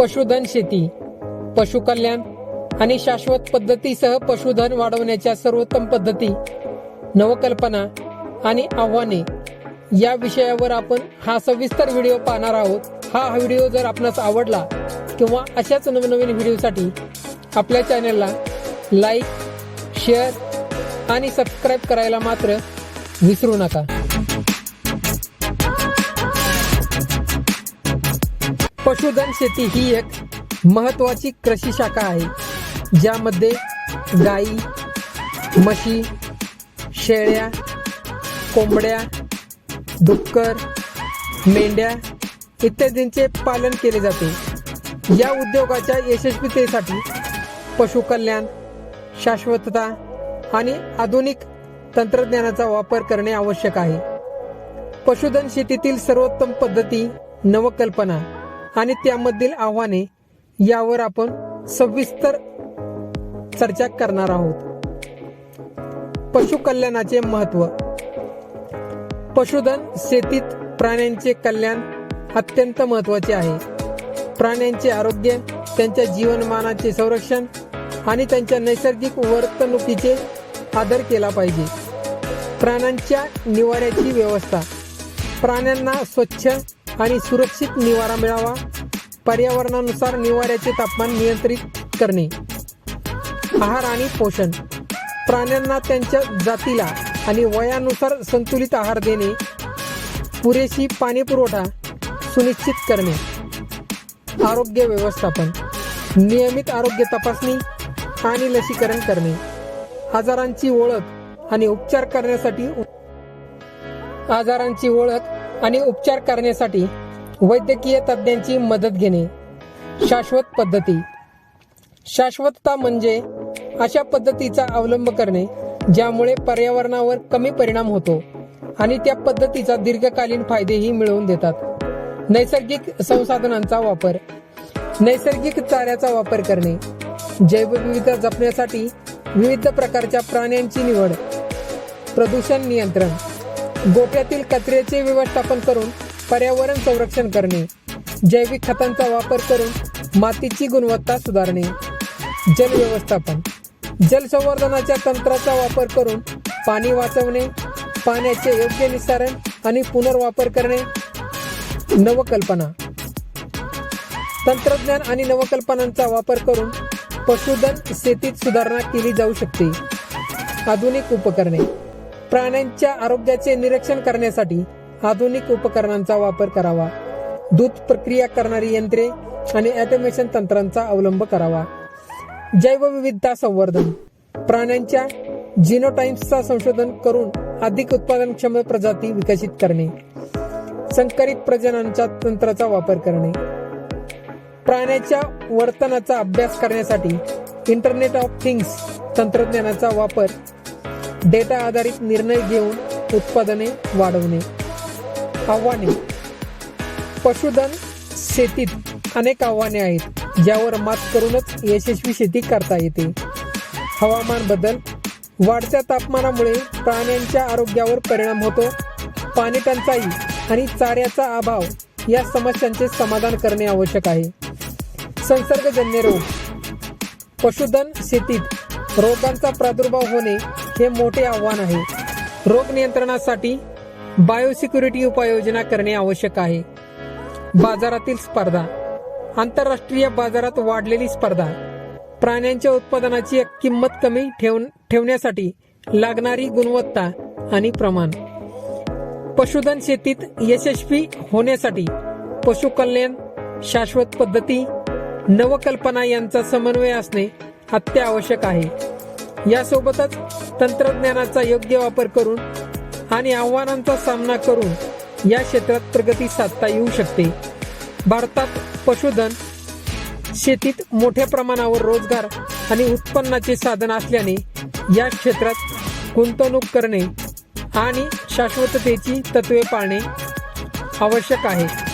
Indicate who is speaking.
Speaker 1: पशुधन शेती पशुकल्याण आणि शाश्वत पद्धतीसह पशुधन वाढवण्याच्या सर्वोत्तम पद्धती नवकल्पना आणि आव्हाने या विषयावर आपण हा सविस्तर व्हिडिओ पाहणार आहोत. हा व्हिडिओ जर आपणास आवडला किंवा अशाच नवनवीन व्हिडिओसाठी आपल्या चॅनलला लाईक शेअर आणि सबस्क्राईब करायला मात्र विसरू नका. पशुधन शेती ही एक महत्वाची कृषी शाखा आहे ज्यामध्ये गाई म्हशी शेळ्या कोंबड्या डुक्कर मेंढ्या इत्यादींचे पालन केले जाते. या उद्योगाच्या यशस्वीतेसाठी पशुकल्याण शाश्वतता आणि आधुनिक तंत्रज्ञानाचा वापर करणे आवश्यक आहे. पशुधन शेतीतील सर्वोत्तम पद्धती नवकल्पना. आणि त्यामधील आव्हाने यावर आपण सविस्तर चर्चा करणार आहोत. पशु कल्याणाचे महत्त्व. पशुधन शेतीत प्राण्यांचे कल्याण अत्यंत महत्त्वाचे आहे. प्राण्यांचे आरोग्य त्यांच्या जीवनमानाचे संरक्षण आणि त्यांच्या नैसर्गिक वर्तणुकीचे आदर केला पाहिजे. प्राण्यांच्या निवाऱ्याची व्यवस्था. प्राण्यांना स्वच्छ आणि सुरक्षित निवारा मिळावा. पर्यावरणानुसार निवाऱ्याचे तापमान नियंत्रित करणे. आहार आणि पोषण. प्राण्यांना त्यांच्या जातीला आणि वयानुसार संतुलित आहार देणे. पुरेशी पाणी पुरवठा सुनिश्चित करणे. आरोग्य व्यवस्थापन. नियमित आरोग्य तपासणी आणि लसीकरण करणे. आजारांची ओळख आणि उपचार करण्यासाठी आजारांची ओळख आणि उपचार करण्यासाठी वैद्यकीय तज्ज्ञांची मदत घेणे शाश्वत पद्धती. शाश्वतता म्हणजे अशा पद्धतीचा अवलंब करणे ज्यामुळे पर्यावरणावर कमी परिणाम होतो आणि त्या पद्धतीचा दीर्घकालीन फायदेही मिळवून देतात. नैसर्गिक संसाधनांचा वापर नैसर्गिक चाऱ्याचा वापर करणे जैवविविधता जपण्यासाठी विविध प्रकारच्या प्राण्यांची निवड प्रदूषण नियंत्रण गोठ्यातील कचऱ्याचे व्यवस्थापन करून पर्यावरण संरक्षण करणे जैविक खतांचा वापर करून मातीची गुणवत्ता सुधारणे जल व्यवस्थापन जलसंवर्धनाच्या तंत्राचा वापर करून पाणी वाचवणे पाण्याचे योग्य निसारण आणि पुनर्वापर करणे. नवकल्पना. तंत्रज्ञान आणि नवकल्पनांचा वापर करून पशुधन शेतीत सुधारणा केली जाऊ शकते. आधुनिक उपकरणे. प्राण्यांच्या आरोग्याचे निरीक्षण करण्यासाठी आधुनिक उपकरणांचा वापर करावा. दूध प्रक्रिया करणारी यंत्रे आणि ऑटोमेशन तंत्रांचा अवलंब करावा. जैवविविधता संवर्धन. प्राण्यांच्या जिनोटाईम्सचा संशोधन करून अधिक उत्पादनक्षम प्रजाती विकसित करणे. संकरित प्रजननाच्या तंत्राचा वापर करणे. प्राण्याच्या वर्तनाचा अभ्यास करण्यासाठी इंटरनेट ऑफ थिंग्स तंत्रज्ञानाचा वापर डेटा आधारित निर्णय घेऊन उत्पादने वाढवणे. आव्हाने. पशुधन शेतीत अनेक आव्हाने आहेत ज्यावर मात करूनच यशस्वी शेती करता येते. हवामान बदल. वाढत्या तापमानामुळे प्राण्यांच्या आरोग्यावर परिणाम होतो. पाणी टंचाई आणि चाऱ्याचा अभाव या समस्यांचे समाधान करणे आवश्यक आहे. संसर्गजन्य रोग. पशुधन शेतीत रोगांचा प्रादुर्भाव होणे हे मोठे आव्हान आहे. रोग नियंत्रणासाठी बायोसिक्युरिटी उपाययोजना करणे आवश्यक आहे. बाजारातील स्पर्धा. आंतरराष्ट्रीय बाजारात वाढलेली स्पर्धा. प्राण्यांच्या उत्पादनाची किंमत कमी ठेव ठेवण्यासाठी लागणारी गुणवत्ता आणि प्रमाण. पशुधन शेतीत यशस्वी होण्यासाठी पशुकल्याण शाश्वत पद्धती नवकल्पना यांचा समन्वय असणे अत्यावश्यक आहे. यासोबतच तंत्रज्ञानाचा योग्य वापर करून आणि आव्हानांचा सामना करून या क्षेत्रात प्रगती साधता येऊ शकते. भारतात पशुधन शेतीत मोठ्या प्रमाणावर रोजगार आणि उत्पन्नाचे साधन असल्याने या क्षेत्रात गुंतवणूक करणे आणि शाश्वततेची तत्वे पाळणे आवश्यक आहे.